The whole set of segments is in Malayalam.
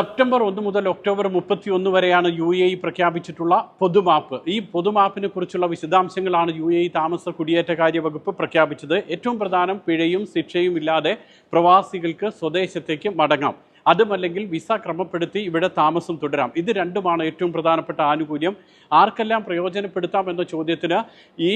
സെപ്റ്റംബർ ഒന്ന് മുതൽ ഒക്ടോബർ മുപ്പത്തി ഒന്ന് വരെയാണ് യു എ ഇ പ്രഖ്യാപിച്ചിട്ടുള്ള പൊതുമാപ്പ്. ഈ പൊതുമാപ്പിനെ കുറിച്ചുള്ള വിശദാംശങ്ങളാണ് യു എ ഇ താമസ കുടിയേറ്റകാര്യ വകുപ്പ് പ്രഖ്യാപിച്ചത്. ഏറ്റവും പ്രധാനം പിഴയും ശിക്ഷയും ഇല്ലാതെ പ്രവാസികൾക്ക് സ്വദേശത്തേക്ക് മടങ്ങാം. അതുമല്ലെങ്കിൽ വിസ ക്രമപ്പെടുത്തി ഇവിടെ താമസം തുടരാം. ഇത് രണ്ടുമാണ് ഏറ്റവും പ്രധാനപ്പെട്ട ആനുകൂല്യം. ആർക്കെല്ലാം പ്രയോജനപ്പെടുത്താം എന്ന ചോദ്യത്തിന് ഈ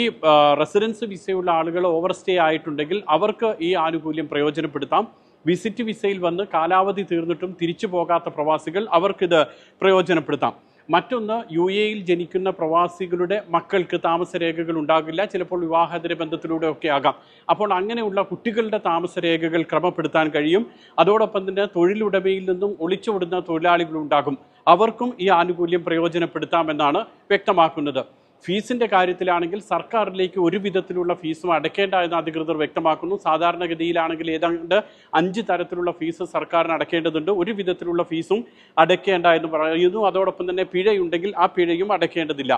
റെസിഡൻസ് വിസയുള്ള ആളുകൾ ഓവർസ്റ്റേ ആയിട്ടുണ്ടെങ്കിൽ അവർക്ക് ഈ ആനുകൂല്യം പ്രയോജനപ്പെടുത്താം. വിസിറ്റ് വിസയിൽ വന്ന് കാലാവധി തീർന്നിട്ടും തിരിച്ചു പോകാത്ത പ്രവാസികൾ അവർക്കിത് പ്രയോജനപ്പെടുത്താം. മറ്റൊന്ന് യു എയിൽ ജനിക്കുന്ന പ്രവാസികളുടെ മക്കൾക്ക് താമസരേഖകൾ ഉണ്ടാകില്ല. ചിലപ്പോൾ വിവാഹേതര ബന്ധത്തിലൂടെ ഒക്കെ ആകാം. അപ്പോൾ അങ്ങനെയുള്ള കുട്ടികളുടെ താമസരേഖകൾ ക്രമപ്പെടുത്താൻ കഴിയും. അതോടൊപ്പം തന്നെ തൊഴിലുടമയിൽ നിന്നും ഒളിച്ചുവിടുന്ന തൊഴിലാളികളുണ്ടാകും അവർക്കും ഈ ആനുകൂല്യം പ്രയോജനപ്പെടുത്താമെന്നാണ് വ്യക്തമാക്കുന്നത്. ഫീസിന്റെ കാര്യത്തിലാണെങ്കിൽ സർക്കാരിലേക്ക് ഒരു വിധത്തിലുള്ള ഫീസും അടയ്ക്കേണ്ട എന്ന് അധികൃതർ വ്യക്തമാക്കുന്നു. സാധാരണഗതിയിലാണെങ്കിൽ ഏതാണ്ട് അഞ്ച് തരത്തിലുള്ള ഫീസ് സർക്കാരിന് അടയ്ക്കേണ്ടതുണ്ട്. ഒരു വിധത്തിലുള്ള ഫീസും അടയ്ക്കേണ്ട എന്ന് പറയുന്നു. അതോടൊപ്പം തന്നെ പിഴയുണ്ടെങ്കിൽ ആ പിഴയും അടയ്ക്കേണ്ടതില്ല.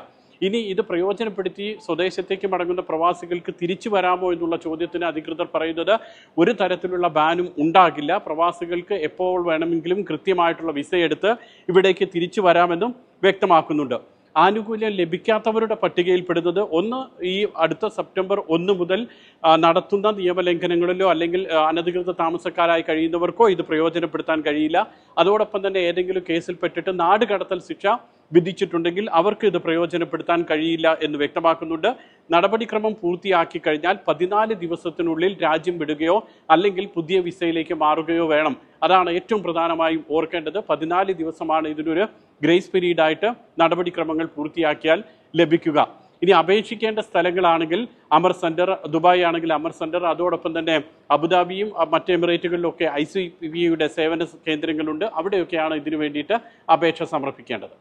ഇനി ഇത് പ്രയോജനപ്പെടുത്തി സ്വദേശത്തേക്ക് മടങ്ങുന്ന പ്രവാസികൾക്ക് തിരിച്ചു വരാമോ എന്നുള്ള ചോദ്യത്തിന് അധികൃതർ പറയുന്നത് ഒരു തരത്തിലുള്ള ബാനും ഉണ്ടാകില്ല. പ്രവാസികൾക്ക് എപ്പോൾ വേണമെങ്കിലും കൃത്യമായിട്ടുള്ള വിസയെടുത്ത് ഇവിടേക്ക് തിരിച്ചു വരാമെന്നും വ്യക്തമാക്കുന്നുണ്ട്. ആനുകൂല്യം ലഭിക്കാത്തവരുടെ പട്ടികയിൽപ്പെടുന്നത് ഒന്ന് ഈ അടുത്ത സെപ്റ്റംബർ ഒന്ന് മുതൽ നടത്തുന്ന നിയമലംഘനങ്ങളിലോ അല്ലെങ്കിൽ അനധികൃത താമസക്കാരായി കഴിയുന്നവർക്കോ ഇത് പ്രയോജനപ്പെടുത്താൻ കഴിയില്ല. അതോടൊപ്പം തന്നെ ഏതെങ്കിലും കേസിൽപ്പെട്ടിട്ട് നാട് കടത്തൽ ശിക്ഷ വിധിച്ചിട്ടുണ്ടെങ്കിൽ അവർക്ക് ഇത് പ്രയോജനപ്പെടുത്താൻ കഴിയില്ല എന്ന് വ്യക്തമാക്കുന്നുണ്ട്. നടപടിക്രമം പൂർത്തിയാക്കി കഴിഞ്ഞാൽ പതിനാല് ദിവസത്തിനുള്ളിൽ രാജ്യം വിടുകയോ അല്ലെങ്കിൽ പുതിയ വിസയിലേക്ക് മാറുകയോ വേണം. അതാണ് ഏറ്റവും പ്രധാനമായും ഓർക്കേണ്ടത്. പതിനാല് ദിവസമാണ് ഇതിനൊരു ഗ്രേസ് പീരീഡായിട്ട് നടപടിക്രമങ്ങൾ പൂർത്തിയാക്കിയാൽ ലഭിക്കുക. ഇനി അപേക്ഷിക്കേണ്ട സ്ഥലങ്ങളാണെങ്കിൽ അമർ സെന്റർ ദുബായ് ആണെങ്കിൽ അമർ സെന്റർ അതോടൊപ്പം തന്നെ അബുദാബിയും മറ്റ് എമിറേറ്റുകളിലൊക്കെ ഐ സി വിയുടെ സേവന കേന്ദ്രങ്ങളുണ്ട്. അവിടെയൊക്കെയാണ് ഇതിനു വേണ്ടിയിട്ട് അപേക്ഷ സമർപ്പിക്കേണ്ടത്.